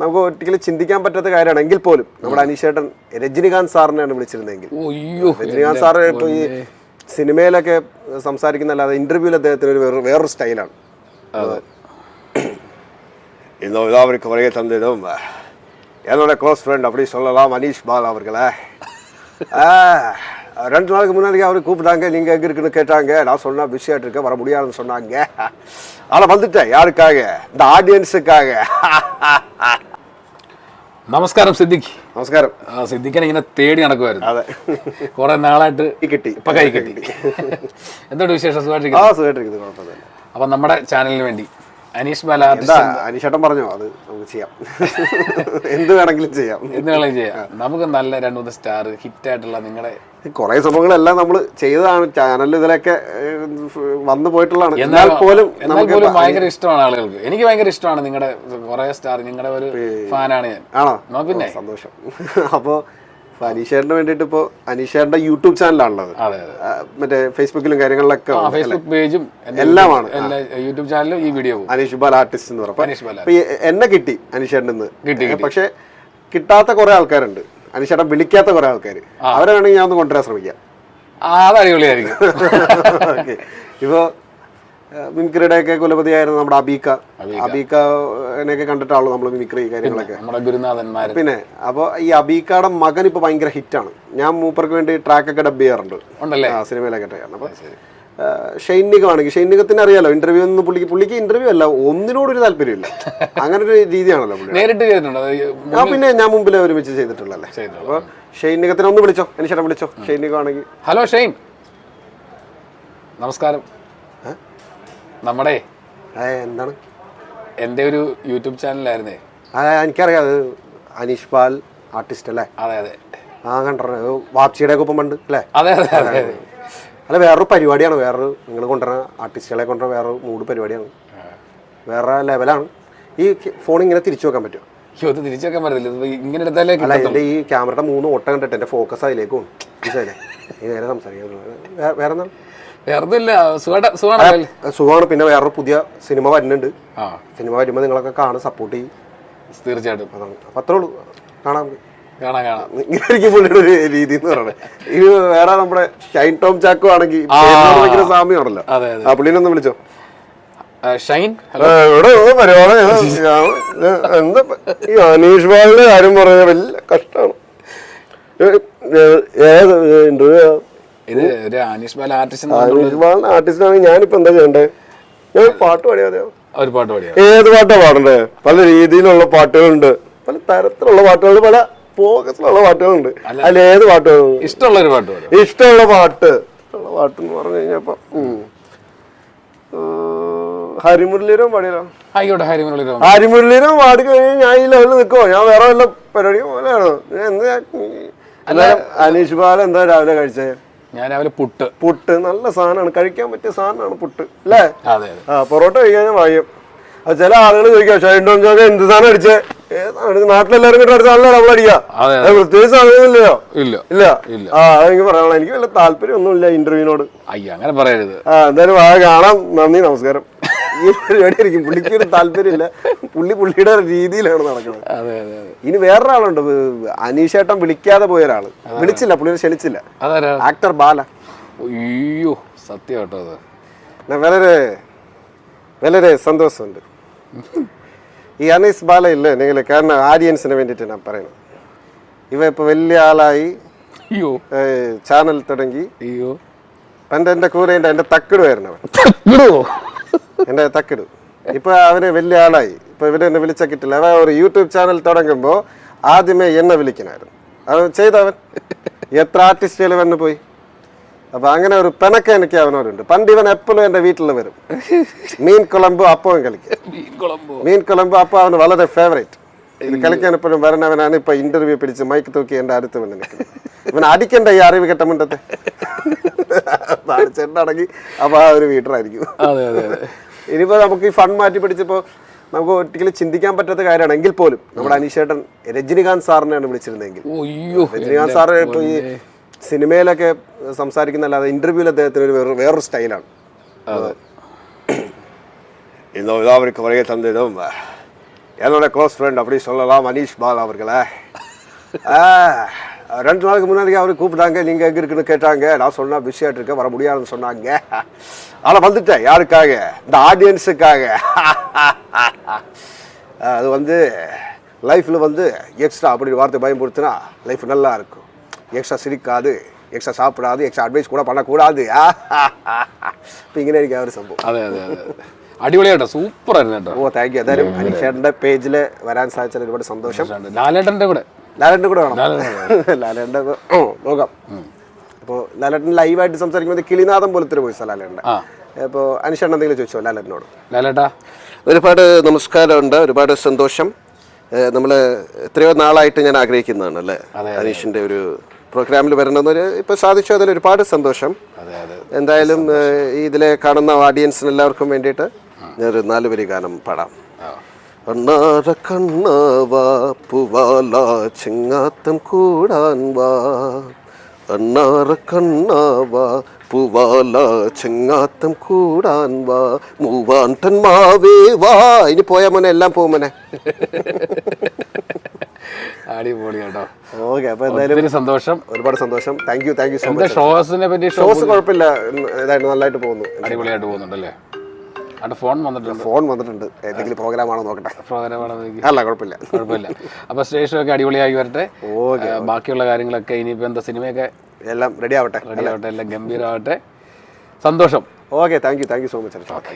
നമുക്ക് ഒരിക്കലും ചിന്തിക്കാൻ പറ്റാത്ത കാര്യമാണ് എങ്കിൽ പോലും നമ്മുടെ അനീഷേട്ടൻ രജനികാന്ത് സാറിനെയാണ് വിളിച്ചിരുന്നെങ്കിൽ അയ്യോ രജനികാന്ത് സാറ് ഇപ്പോൾ ഈ സിനിമയിലൊക്കെ സംസാരിക്കുന്നല്ലാതെ ഇന്റർവ്യൂവിൽ അദ്ദേഹത്തിന് ഒരു വേറെ- വേറൊരു സ്റ്റൈലാണ് இந்த விழாவிற்கு வருகை தந்ததும் என்னோட க்ளோஸ் ஃப்ரெண்ட் அப்படி சொல்லலாம் அனீஷ் பால் அவர்களே ஆ, ரெண்டு நாளுக்கு முன்னாடி அவர் கூப்பிட்டாங்க நீங்கள் எங்கே இருக்குன்னு கேட்டாங்க நான் சொன்னா பிஸியாகிட்டு இருக்கேன் வர முடியாதுன்னு சொன்னாங்க ஆனால் வந்துட்டேன் யாருக்காக இந்த ஆடியன்ஸுக்காக നമസ്കാരം സിദ്ദിഖ് നമസ്കാരം ആ, സിദ്ദിഖിനെ ഇങ്ങനെ തേടി നടക്കുമായിരുന്നു അതെ കുറെ നാളായിട്ട് ഈ കിട്ടി ഇപ്പൊ കൈ കിട്ടി എന്തുകൊണ്ട് വിശേഷം ആ സുഖമായിട്ടിരിക്കുന്നു സുഖമായിട്ടിരിക്കുന്നത് കുഴപ്പമില്ല അപ്പൊ നമ്മുടെ ചാനലിന് വേണ്ടി അനീഷ് എന്താ അനീഷേട്ടൻ പറഞ്ഞോ? അത് നമുക്ക് ചെയ്യാം. എന്ത് വേണമെങ്കിലും ചെയ്യാം. എന്ത് വേണമെങ്കിലും ചെയ്യാം. നമുക്ക് നല്ല രണ്ട് മൂന്ന് സ്റ്റാർ ഹിറ്റ് ആയിട്ടുള്ള നിങ്ങളുടെ കുറെ സംഭവങ്ങളെല്ലാം നമ്മൾ ചെയ്തതാണ്. ചാനലിൽ ഇതിലൊക്കെ വന്നു പോയിട്ടുള്ളതാണ്. എന്നാൽ പോലും എന്നാൽ പോലും ഭയങ്കര ഇഷ്ടമാണ് ആളുകൾക്ക്. എനിക്ക് ഭയങ്കര ഇഷ്ടമാണ് നിങ്ങളുടെ കുറെ സ്റ്റാർ. നിങ്ങളുടെ ഒരു ഫാനാണ് ഞാൻ. ആണോ? പിന്നെ സന്തോഷം. അപ്പോൾ അനീഷേട്ടന് വേണ്ടിട്ട് ഇപ്പോൾ അനീഷേറിന്റെ യൂട്യൂബ് ചാനലാണുള്ളത്. മറ്റേ ഫേസ്ബുക്കിലും കാര്യങ്ങളിലൊക്കെ ഫേസ്ബുക്ക് പേജും എല്ലാമാണ്. എല്ലാ യൂട്യൂബ് ചാനലും ഈ വീഡിയോ അനീഷ് ബാൽ ആർട്ടിസ്റ്റ് എന്ന് അപ്പൊ ഈ എന്നെ കിട്ടി അനീഷേട്ടൻ കിട്ടി, പക്ഷെ കിട്ടാത്ത കുറെ ആൾക്കാരുണ്ട്. അനീഷേട്ടൻ വിളിക്കാത്ത കുറെ ആൾക്കാർ അവരെ വേണമെങ്കിൽ ഞാൻ ഒന്ന് കൊണ്ടുവരാൻ ശ്രമിക്കാം. അത് അടിപൊളിയായിരിക്കും ഓക്കെ ഇപ്പോ മിമിക്രിയുടെ ഒക്കെ കുലപതിയായിരുന്നു നമ്മുടെ അബീക്ക. അബീക്കനെയൊക്കെ കണ്ടിട്ടാണല്ലോ നമ്മൾ മിമിക്രി കാര്യങ്ങളൊക്കെ. പിന്നെ അപ്പോൾ ഈ അബീക്കയുടെ മകൻ ഇപ്പൊ ഭയങ്കര ഹിറ്റാണ്. ഞാൻ മൂപ്പർക്ക് വേണ്ടി ട്രാക്കൊക്കെ ഡബ് ചെയ്യാറുണ്ട്. സിനിമയിലൊക്കെ ചെയ്യാറുണ്ട്. അപ്പോൾ ഷൈനികമാണെങ്കിൽ ഷൈനികത്തിന് അറിയാലോ ഇന്റർവ്യൂ ഒന്നും പുള്ളിക്ക് പുള്ളിക്ക് ഇന്റർവ്യൂ അല്ല ഒന്നിനോടൊരു താല്പര്യമില്ല. അങ്ങനെ ഒരു രീതിയാണല്ലോ ഞാൻ നേരിട്ട് ആ പിന്നെ ഞാൻ മുമ്പിൽ ഒരുമിച്ച് ചെയ്തിട്ടുള്ളല്ലേ അപ്പൊ ഷൈനികത്തിനെ ഒന്ന് വിളിച്ചോ എനിക്ക് വിളിച്ചോ ഷൈനികമാണെങ്കിൽ ഹലോ ഷൈൻ. നമസ്കാരം. നമ്മുടെ എന്താണ്? എന്റെ ഒരു യൂട്യൂബ് ചാനലായിരുന്നേ എനിക്കറിയാം അത് അനീഷ് പാൽ ആർട്ടിസ്റ്റ് അല്ലേ? അതെ അതെ. ആ കണ്ടോ വാപ്സിയുടെ ഒക്കെ ഒപ്പം പണ്ട് അല്ലേ? അതെ അതെ അതെ അല്ല വേറൊരു പരിപാടിയാണ് വേറൊരു നിങ്ങൾ കൊണ്ടുവരുന്ന ആർട്ടിസ്റ്റുകളെ കൊണ്ടുവരുന്ന വേറൊരു മൂഡ് പരിപാടിയാണ്. വേറെ ലെവലാണ്. ഈ ഫോൺ ഇങ്ങനെ തിരിച്ചു വെക്കാൻ പറ്റും അയ്യോ തിരിച്ചു വെക്കാൻ പറ്റില്ല ഇങ്ങനെ എടുത്താലേ അല്ല എന്റെ ഈ ക്യാമറയുടെ മൂന്ന് ഓട്ടം കണ്ടിട്ട് എന്റെ ഫോക്കസ് അതിലേക്ക്. മനസ്സിലായില്ലേ? നീ നേരെ സംസാരിക്കാൻ വേറെ എന്താണ് സുഖമാണ്. പിന്നെ വേറൊരു പുതിയ സിനിമ വരുന്നുണ്ട്. സിനിമ വരുമ്പോൾ നിങ്ങളൊക്കെ കാണാൻ സപ്പോർട്ട് ചെയ്യും. തീർച്ചയായിട്ടും. അപ്പൊ അത്രേ ഉള്ളൂ. കാണാൻ കാണാം കാണാം. ഇങ്ങനെയായിരിക്കും പുള്ളിയുടെ ഒരു രീതി എന്ന് പറയുന്നത്. ഇത് വേറെ നമ്മുടെ ഷൈൻ ടോം ചാക്കോ ആണെങ്കിൽ ഭയങ്കര സാമ്യമാണല്ലോ. ആ പുള്ളിനെ വിളിച്ചോ. ഷൈൻ? ഇവിടെ പരിപാടി. എന്താ ഈ അനീഷ് ബാലിന്റെ കാര്യം പറഞ്ഞ വലിയ കഷ്ടമാണ് ഏത് ഇന്റർവ്യൂ ഇത് ഒരു അനീഷ് ബാല ആർട്ടിസ്റ്റ് ആർട്ടിസ്റ്റ് ആണെങ്കിൽ ഞാനിപ്പോ എന്താ ചെയ്യണ്ടേ? ഞാൻ പാട്ട് പാടിയാ ഒരു പാട്ട് പാടിയാ. ഏത് പാട്ടാ പാടണ്ടേ? പല രീതിയിലുള്ള പാട്ടുകളുണ്ട്. പല തരത്തിലുള്ള പാട്ടുകളുണ്ട്. പല ഫോക്കസിലുള്ള പാട്ടുകളുണ്ട്. അതിൽ ഏത് പാട്ട് ഇഷ്ടമുള്ള ഒരു പാട്ട് ഇഷ്ടമുള്ള പാട്ട്. ഇഷ്ടമുള്ള പാട്ട് എന്ന് പറഞ്ഞു കഴിഞ്ഞപ്പോ ഹരിമുരളീരവും ഹരിമുരളീരം പാടിയല്ലോ. ആയിക്കോട്ടെ ഹരിമനുള്ളി രോമൻ ഹരിമുരളീരം പാടി കഴിഞ്ഞാൽ ഞാൻ ഈ ലെവലിൽ നിൽക്കുമോ ഞാൻ വേറെ വല്ല പരിപാടിയും പോലെയാണോ എന്താ അനീഷ് ബാല എന്താ രാവിലെ കഴിച്ചേ? ഞാൻ രാവിലെ പുട്ട്. പുട്ട് നല്ല സാധനമാണ്. കഴിക്കാൻ പറ്റിയ സാധനമാണ് പുട്ട്. അല്ലേ? അതെ ആ പൊറോട്ട കഴിക്കാൻ വായും അത് ചില ആളുകൾ ചോദിക്കാം ഷൈൻഡോൺ ചോദിക്കാം എന്ത് സാധനം അടിച്ചേ? നാട്ടിലെല്ലാരും കിട്ടുന്ന സാധനം നമ്മൾ അടിക്കുക പ്രത്യേകിച്ച് ഇല്ല ഇല്ല? ഇല്ല. ആ എനിക്ക് പറയാനുള്ള എനിക്ക് വല്ല താല്പര്യമൊന്നുമില്ല ഇന്റർവ്യൂവിനോട് അയ്യ അങ്ങനെ പറയരുത്. ആ എന്തായാലും കാണാം. നന്ദി നമസ്കാരം. ഈ പരിപാടി ആയിരിക്കും. പുള്ളിക്ക് ഒരു താല്പര്യമില്ല. പുള്ളി പുള്ളിയുടെ രീതിയിലാണ് നടക്കുന്നത്. അതെ അതെ അതെ. ഇനി വേറൊരാളുണ്ട്. അനീഷേട്ടം അനീഷേട്ടൻ വിളിക്കാതെ പോയ ഒരാൾ. വിളിച്ചില്ല പുള്ളിനെ ക്ഷണിച്ചില്ല. അതാരാ? ആക്ടർ ബാല. അയ്യോ സത്യം കേട്ടോ അത്. ഞാൻ വളരെ വളരെ സന്തോഷമുണ്ട്. ഈ അനീസ് ബാല ഇല്ലേ? നിങ്ങൾ കാരണം ആഡിയൻസിന് വേണ്ടിട്ട് ഞാൻ പറയുന്നത്. ഇവ ഇപ്പൊ വലിയ ആളായി അയ്യോ. ചാനൽ തുടങ്ങി. അയ്യോ. പണ്ട് എന്റെ കൂടെ എന്റെ എന്റെ തക്കിട്? വരുന്നവൻ എന്റെ തക്കിട്. ഇപ്പൊ അവന് വലിയ ആളായി. ഇപ്പൊ ഇവരെ എന്നെ വിളിച്ച കിട്ടില്ല. അവ ഒരു യൂട്യൂബ് ചാനൽ തുടങ്ങുമ്പോൾ ആദ്യമേ എന്നെ വിളിക്കണായിരുന്നു. അവൻ ചെയ്തവൻ. എത്ര ആർട്ടിസ്റ്റുകൾ വന്നു പോയി? അപ്പൊ അങ്ങനെ ഒരു പിണക്ക എനിക്ക് അവനോടുണ്ട്. പണ്ട് ഇവൻ എപ്പോഴും എന്റെ വീട്ടിൽ വരും. മീൻ കുളമ്പോ അപ്പവും കളിക്കും. മീൻ കുളമ്പോ. അപ്പം അവന് വളരെ ഫേവറേറ്റ് ഇത് കളിക്കാൻ എപ്പോഴും വരണവനാണ്. ഇപ്പൊ ഇന്റർവ്യൂ പിടിച്ച് മൈക്ക് തൂക്കി എന്റെ അടുത്ത് വന്ന് നിൽക്കുന്നത് ഇവൻ അടിക്കണ്ട ഈ അറിവ് കെട്ട മുണ്ടത്തെ. ചെണ്ടടങ്ങി അപ്പൊ ആ ഒരു വീട്ടറായിരിക്കും അതെ അതെ അതെ ഇനിയിപ്പോ നമുക്ക് ഈ ഫണ്ട് മാറ്റി പിടിച്ചപ്പോ നമുക്ക് ഒരിക്കലും ചിന്തിക്കാൻ പറ്റാത്ത കാര്യമാണ് എങ്കിൽ പോലും നമ്മുടെ അനീഷേട്ടൻ രജനികാന്ത് സാറിനെയാണ് വിളിച്ചിരുന്നെങ്കിൽ അയ്യോ രജനികാന്ത് സാറ് ഇപ്പൊ ഈ സിനിമയിലൊക്കെ സംസാരിക്കുന്നല്ലാതെ ഇന്റർവ്യൂവിൽ അദ്ദേഹത്തിന് ഒരു വേറെ- വേറൊരു സ്റ്റൈലാണ് இந்த விழாவிற்கு வருகை தந்ததும் என்னோட க்ளோஸ் ஃப்ரெண்ட் அப்படி சொல்லலாம் அனீஷ் பால் அவர்களை ஆ, ரெண்டு நாளுக்கு முன்னாடி அவர் கூப்பிட்டாங்க நீங்கள் எங்கே இருக்குன்னு கேட்டாங்க. நான் சொன்னால் பிஸியாக இருக்க வர முடியாதுன்னு சொன்னாங்க. ஆனால் வந்துட்டேன் யாருக்காக? இந்த ஆடியன்ஸுக்காக அது வந்து லைஃப்பில் வந்து எக்ஸ்ட்ரா அப்படி வார்த்தை பயன்படுத்தினா லைஃப் நல்லா இருக்கும். எக்ஸ்ட்ரா சிரிக்காது எக்ஸ்ட்ரா சாப்பிடாது எக்ஸ்ட்ரா அட்வைஸ் கூட பண்ணக்கூடாது. இப்போ இன்ஜினியரிங் ஆகிற சம்பவம். അതെ അതെ അതെ അടിപൊളിയായിട്ടോ സൂപ്പർ ആയിരുന്നു കേട്ടോ ഓ താങ്ക് യു ഏതായാലും അനീഷേട്ടൻ്റെ പേജിൽ വരാൻ ലാലേട്ടന്റെ കൂടെ വേണം. ലാലേട്ടന്റെ ഓ നോക്കാം. അപ്പോൾ ലാലേട്ടൻ ലൈവായിട്ട് സംസാരിക്കുമ്പോൾ കിളിനാഥം പോലത്തെ ഒരു വോയിസാണ് ലാലേട്ടന്റെ. ആ. അപ്പോൾ അനീഷേട്ടൻ എന്തെങ്കിലും ചോദിച്ചോ ലാലേട്ടനോട്? ലാലേട്ടാ? ഒരുപാട് നമസ്കാരമുണ്ട് ഒരുപാട് സന്തോഷം. നമ്മൾ എത്രയോ നാളായിട്ട് ഞാൻ ആഗ്രഹിക്കുന്നതാണ് അല്ലേ? അനീഷിന്റെ ഒരു പ്രോഗ്രാമിൽ വരണമെന്നൊരു ഇപ്പോൾ സാധിച്ചു അതിൽ ഒരുപാട് സന്തോഷം. അതെ അതെ. എന്തായാലും ഇതിലെ കാണുന്ന ഓഡിയൻസിന് എല്ലാവർക്കും വേണ്ടിയിട്ട് ഞാനൊരു നാല് വരി ഗാനം പാടാം. ആ. അണ്ണാറ കണ്ണാവാ പൂവാല ചിങ്ങാത്തം കൂടാൻ വാ. അണ്ണാറ കണ്ണാവാ പൂവാല ചിങ്ങാത്തം കൂടാൻ വാ. മൂവാണ്ടൻ മാവേ വാ. ഇനി പോയാ മോനെ എല്ലാം പോകും മോനെ. അടിപൊളി കേട്ടോ. ഓക്കെ അപ്പോൾ എന്തായാലും ഒത്തിരി സന്തോഷം. ഒരുപാട് സന്തോഷം. Thank you thank you so എന്താ മച്ച് ഷോസിനെ പറ്റി ഷോസ് കുഴപ്പമില്ല. ഇതായിട്ട് നല്ലതായിട്ട് പോകുന്നു. അടിപൊളിയായിട്ട് പോകുന്നുണ്ടല്ലേ? ഫോൺ വന്നിട്ടുണ്ട്. ഫോൺ വന്നിട്ടുണ്ട്. ഏതെങ്കിലും പ്രോഗ്രാം ആണോ നോക്കട്ടെ. പ്രോഗ്രാമാണ് അല്ല കുഴപ്പമില്ല. കുഴപ്പമില്ല. അപ്പൊ സ്റ്റേഷനൊക്കെ അടിപൊളിയായി വരട്ടെ. ബാക്കിയുള്ള കാര്യങ്ങളൊക്കെ ഇനിയിപ്പോ എന്താ സിനിമയൊക്കെ എല്ലാം റെഡി ആവട്ടെ റെഡി ആവട്ടെ എല്ലാം ഗംഭീരമാവട്ടെ. സന്തോഷം. Okay thank you thank you so much okay